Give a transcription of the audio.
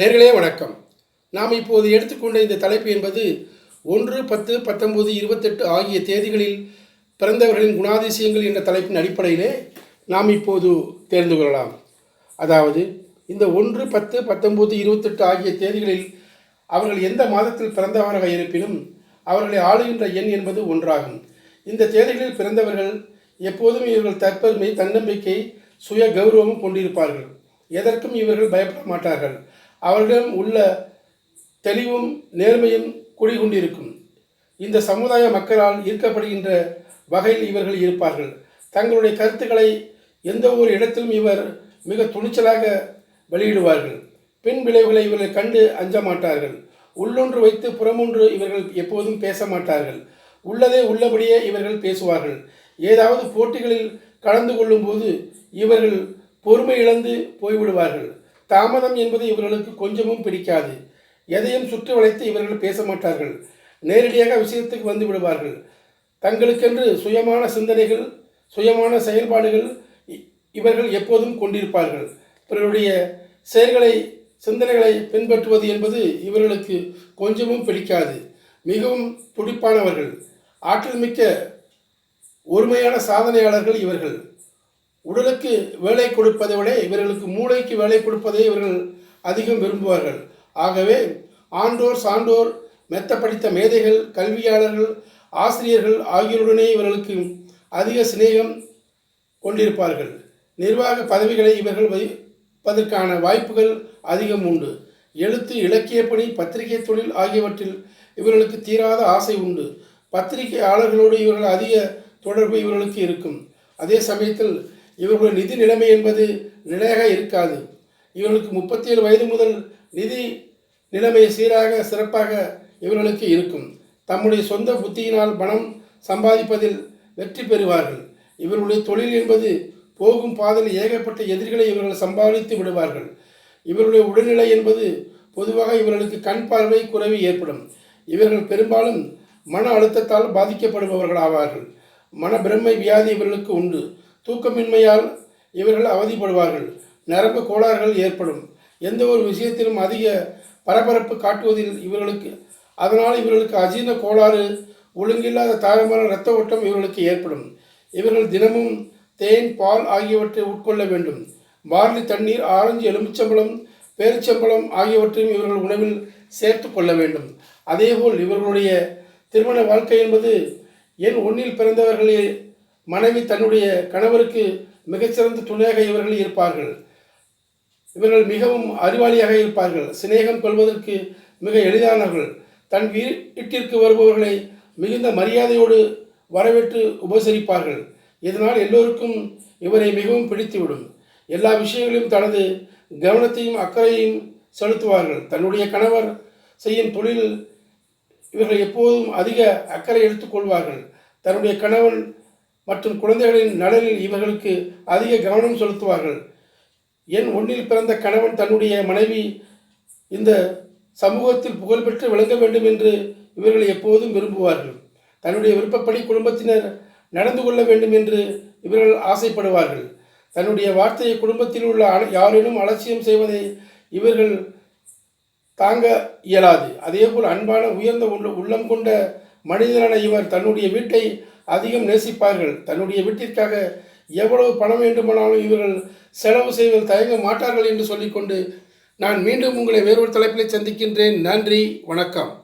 நேர்களே வணக்கம். நாம் இப்போது எடுத்துக்கொண்ட இந்த தலைப்பு என்பது ஒன்று பத்து பத்தொன்பது இருபத்தெட்டு ஆகிய தேதிகளில் பிறந்தவர்களின் குணாதிசயங்கள் என்ற தலைப்பின் அடிப்படையிலே நாம் இப்போது தெரிந்து கொள்ளலாம். அதாவது இந்த ஒன்று பத்து பத்தொன்பது இருபத்தெட்டு ஆகிய தேதிகளில் அவர்கள் எந்த மாதத்தில் பிறந்தவராக இருப்பினும் அவர்களை ஆளுகின்ற எண் என்பது ஒன்றாகும். இந்த தேதிகளில் பிறந்தவர்கள் எப்போதும் இவர்கள் தற்பெருமை தன்னம்பிக்கை சுய கௌரவமும் கொண்டிருப்பார்கள். எதற்கும் இவர்கள் பயப்பட மாட்டார்கள். அவர்களிடம் உள்ள தெளிவும் நேர்மையும் குடிகொண்டிருக்கும். இந்த சமுதாய மக்களால் ஈர்க்கப்படுகின்ற வகையில் இவர்கள் இருப்பார்கள். தங்களுடைய கருத்துக்களை எந்த ஒரு இடத்திலும் இவர் மிக துணிச்சலாக வெளியிடுவார்கள். பின் விளைவுகளை இவர்கள் கண்டு அஞ்ச மாட்டார்கள் உள்ளொன்று வைத்து புறமொன்று இவர்கள் எப்போதும் பேச மாட்டார்கள் உள்ளதே உள்ளபடியே இவர்கள் பேசுவார்கள். ஏதாவது போட்டிகளில் கலந்து கொள்ளும்போது இவர்கள் பொறுமை இழந்து போய்விடுவார்கள். தாமதம் என்பது இவர்களுக்கு கொஞ்சமும் பிடிக்காது. எதையும் சுற்றி வளைத்து இவர்கள் பேச மாட்டார்கள் நேரடியாக விஷயத்துக்கு வந்து விடுவார்கள். தங்களுக்கென்று சுயமான சிந்தனைகள் சுயமான செயல்பாடுகள் இ- இவர்கள் எப்போதும் கொண்டிருப்பார்கள். பிறருடைய செயல்களை சிந்தனைகளை பின்பற்றுவது என்பது இவர்களுக்கு கொஞ்சமும் பிடிக்காது. மிகவும் துடிப்பானவர்கள். ஆற்றல் மிக்க ஒருமையான சாதனையாளர்கள் இவர்கள். உடலுக்கு வேலை கொடுப்பதை விட இவர்களுக்கு மூளைக்கு வேலை கொடுப்பதை இவர்கள் அதிகம் விரும்புவார்கள். ஆகவே ஆண்டோர் சான்றோர் மெத்த படித்த மேதைகள் கல்வியாளர்கள் ஆசிரியர்கள் ஆகியோருடனே இவர்களுக்கு அதிக சிநேகம் கொண்டிருப்பார்கள். நிர்வாக பதவிகளை இவர்கள் வகிப்பதற்கான வாய்ப்புகள் அதிகம் உண்டு. எழுத்து இலக்கியப்பணி பத்திரிகை தொழில் ஆகியவற்றில் இவர்களுக்கு தீராத ஆசை உண்டு. பத்திரிகையாளர்களோடு இவர்கள் அதிக தொடர்பு இவர்களுக்கு இருக்கும். அதே சமயத்தில் இவர்களுடைய நிதி நிலைமை என்பது நிலையாக இருக்காது. இவர்களுக்கு முப்பத்தி ஏழு வயது முதல் நிதி நிலைமை சீராக சிறப்பாக இவர்களுக்கு இருக்கும். தம்முடைய சொந்த புத்தியினால் பணம் சம்பாதிப்பதில் வெற்றி பெறுவார்கள். இவர்களுடைய தொழில் என்பது போகும் பாதையில் ஏகப்பட்ட எதிரிகளை இவர்கள் சம்பாதித்து விடுவார்கள். இவர்களுடைய உடல்நிலை என்பது பொதுவாக இவர்களுக்கு கண் பார்வை குறைவு ஏற்படும். இவர்கள் பெரும்பாலும் மன அழுத்தத்தால் பாதிக்கப்படுபவர்கள் ஆவார்கள். மன பிரம்மை வியாதி இவர்களுக்கு உண்டு. தூக்கமின்மையால் இவர்கள் அவதிப்படுவார்கள். நரம்பு கோளாறுகள் ஏற்படும். எந்த ஒரு விஷயத்திலும் அதிக பரபரப்பு காட்டுவதில் இவர்களுக்கு அதனால் இவர்களுக்கு அஜீர்ண கோளாறு ஒழுங்கில்லாத தாகமான இரத்த ஓட்டம் இவர்களுக்கு ஏற்படும். இவர்கள் தினமும் தேன் பால் ஆகியவற்றை உட்கொள்ள வேண்டும். பார்லி தண்ணீர் ஆரஞ்சு எலுமிச்சம்பழம் பேரிச்சம்பழம் ஆகியவற்றையும் இவர்கள் உணவில் சேர்த்து கொள்ள வேண்டும். அதேபோல் இவர்களுடைய திருமண வாழ்க்கை என்பது எண் ஒன்றில் பிறந்தவர்களே மனைவி தன்னுடைய கணவருக்கு மிகச்சிறந்த துணையாக இவர்கள் இருப்பார்கள். இவர்கள் மிகவும் அறிவாளியாக இருப்பார்கள். சிநேகம் கொள்வதற்கு மிக எளிதானவர்கள். தன் வீட்டிற்கு வருபவர்களை மிகுந்த மரியாதையோடு வரவேற்று உபசரிப்பார்கள். இதனால் எல்லோருக்கும் இவரை மிகவும் பிடித்துவிடும். எல்லா விஷயங்களிலும் தனது கவனத்தையும் அக்கறையையும் செலுத்துவார்கள். தன்னுடைய கணவர் செய்யும் தொழில் இவர்கள் எப்போதும் அதிக அக்கறை எடுத்துக்கொள்வார்கள் தன்னுடைய கணவன் மற்றும் குழந்தைகளின் நலனில் இவர்களுக்கு அதிக கவனம் செலுத்துவார்கள். என் ஒன்றில் பிறந்த கணவன் தன்னுடைய மனைவி இந்த சமூகத்தில் புகழ்பெற்று விளங்க வேண்டும் என்று இவர்கள் எப்போதும் விரும்புவார்கள். தன்னுடைய விருப்பப்படி குடும்பத்தினர் நடந்து கொள்ள வேண்டும் என்று இவர்கள் ஆசைப்படுவார்கள். தன்னுடைய வார்த்தையை குடும்பத்தில் உள்ள அன- யாரேனும் அலட்சியம் செய்வதை இவர்கள் தாங்க இயலாது. அதேபோல் அன்பான உயர்ந்த உள்ள- உள்ளம் கொண்ட மனிதரான இவர் தன்னுடைய வீட்டை அதிகம் நேசிப்பார்கள். தன்னுடைய வீட்டிற்காக எவ்வளவு பணம் வேண்டுமானாலும் இவர்கள் செலவு செய்வதில் தயங்க மாட்டார்கள் என்று சொல்லிக்கொண்டு நான் மீண்டும் உங்களை வேறொரு தலைப்பில் சந்திக்கின்றேன். நன்றி. வணக்கம்.